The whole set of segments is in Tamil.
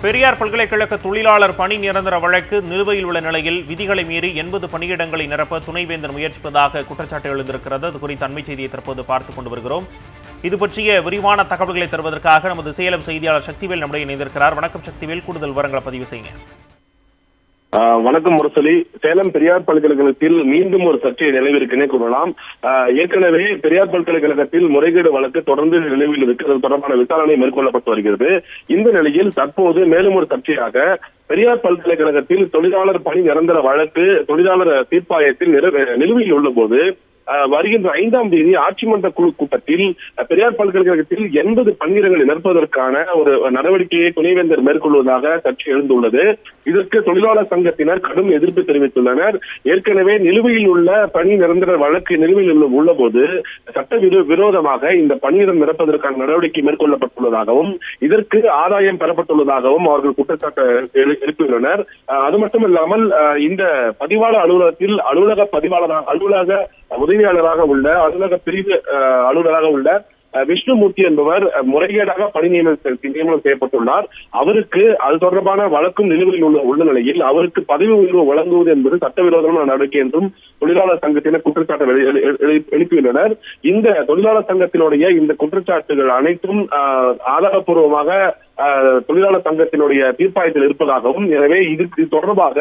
பெரியார் பல்கலைக்கழக தொழிலாளர் பணி நிரந்தர வழக்கு நிலுவையில் உள்ள நிலையில் விதிகளை மீறி எண்பது பணியிடங்களை நிரப்ப துணைவேந்தர் முயற்சிப்பதாக குற்றச்சாட்டு எழுந்திருக்கிறது. அது குறித்த அண்மை செய்தியை தற்போது பார்த்துக் கொண்டு வருகிறோம். இது பற்றிய விரிவான தகவல்களை தருவதற்காக நமது சேலம் செய்தியாளர் சக்திவேல் நம்முடைய இணைந்திருக்கிறார். வணக்கம் சக்திவேல். கூடுதல் விவரங்களை பதிவு செய்யுங்க. வணக்கம் முரசொலி. சேலம் பெரியார் பல்கலைக்கழகத்தில் மீண்டும் ஒரு சர்ச்சை நிலவிருக்குன்னே கூறலாம். ஆஹ் ஏற்கனவே பெரியார் பல்கலைக்கழகத்தில் முறைகேடு வழக்கு தொடர்ந்து நிலவில் இருக்கிறது தொடர்பான விசாரணை மேற்கொள்ளப்பட்டு வருகிறது. இந்த நிலையில் தற்போது மேலும் ஒரு சர்ச்சையாக பெரியார் பல்கலைக்கழகத்தில் தொழிலாளர் பணி நிரந்தர வழக்கு தொழிலாளர் தீர்ப்பாயத்தில் நிறு- நிலுவையில் உள்ள போது வருகின்ற ஐந்தாம் தேதி ஆட்சி மன்ற குழு கூட்டத்தில் பெரியார் பல்கலைக்கழகத்தில் எண்பது பணியிடங்களை நிரப்பதற்கான ஒரு நடவடிக்கையை துணைவேந்தர் மேற்கொள்வதாக சர்ச்சை எழுந்துள்ளது. இதற்கு தொழிலாளர் சங்கத்தினர் கடும் எதிர்ப்பு தெரிவித்துள்ளனர். ஏற்கனவே நிலுவையில் உள்ள பணி நிரந்தர வழக்கு நிலுவையில் உள்ள போது சட்ட விரோதமாக இந்த பணியிடம் நிரப்பதற்கான நடவடிக்கை மேற்கொள்ளப்பட்டுள்ளதாகவும் இதற்கு ஆதாயம் பெறப்பட்டுள்ளதாகவும் அவர்கள் குற்றச்சாட்டு எழுப்பியுள்ளனர். அது மட்டுமில்லாமல் இந்த பதிவாளர் அலுவலகத்தில் அலுவலக பதிவாளராக அலுவலக உதவியாளராக உள்ள அலுவலக பிரிவு அஹ், அலுவலராக உள்ள விஷ்ணுமூர்த்தி என்பவர் முறைகேடாக பணி நியமனம் நியமனம் செய்யப்பட்டுள்ளார். அவருக்கு அது தொடர்பான வழக்கும் நிலுவையில் உள்ள உள்ள நிலையில் அவருக்கு பதவி உயர்வு வழங்குவது என்பது சட்டவிரோதமான நடவடிக்கை என்றும் தொழிலாளர் சங்கத்தினர் குற்றச்சாட்டு எழுப்பியுள்ளனர். இந்த தொழிலாளர் சங்கத்தினுடைய இந்த குற்றச்சாட்டுகள் அனைத்தும் ஆஹ், ஆதாரப்பூர்வமாக தொழிலாளர் சங்கத்தினுடைய தீர்ப்பாயத்தில் இருப்பதாகவும் எனவே இது தொடர்பாக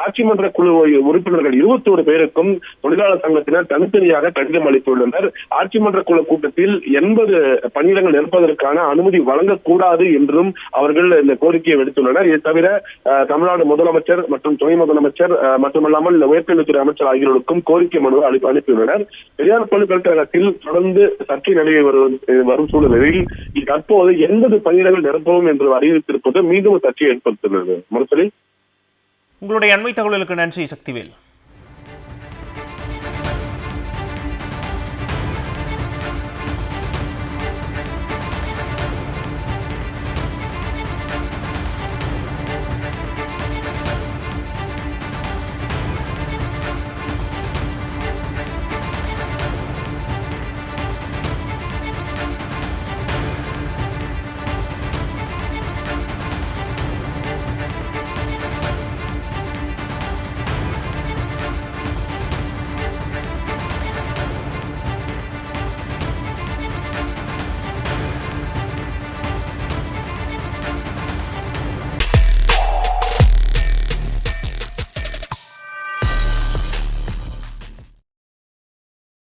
ஆட்சி மன்ற குழு உறுப்பினர்கள் இருபத்தி ஒரு பேருக்கும் தொழிலாளர் சங்கத்தினர் தனித்தனியாக கடிதம் அளித்துள்ளனர். ஆட்சி மன்ற குழு கூட்டத்தில் எண்பது பணியிடங்கள் நிற்பதற்கான அனுமதி வழங்கக்கூடாது என்றும் அவர்கள் இந்த கோரிக்கையை விடுத்துள்ளனர். இது தவிர ஆஹ், தமிழ்நாடு முதலமைச்சர் மற்றும் துணை முதலமைச்சர் மட்டுமல்லாமல் உயர்கல்வித்துறை அமைச்சர் ஆகியோருக்கும் கோரிக்கை மனு அனுப்பி அனுப்பியுள்ளனர். பெரியார் பல்கலைக்கழகத்தில் தொடர்ந்து சர்ச்சை நிலவி வரும் வரும் சூழ்நிலையில் தற்போது எண்பது பணியிடங்கள் நிரப்பவும் என்று அறிவித்திருப்பது மீண்டும் ஒரு சர்ச்சையை ஏற்படுத்தியுள்ளது. முரசலி உங்களுடைய அண்மை தகவலுக்கு நன்றி சக்திவேல்.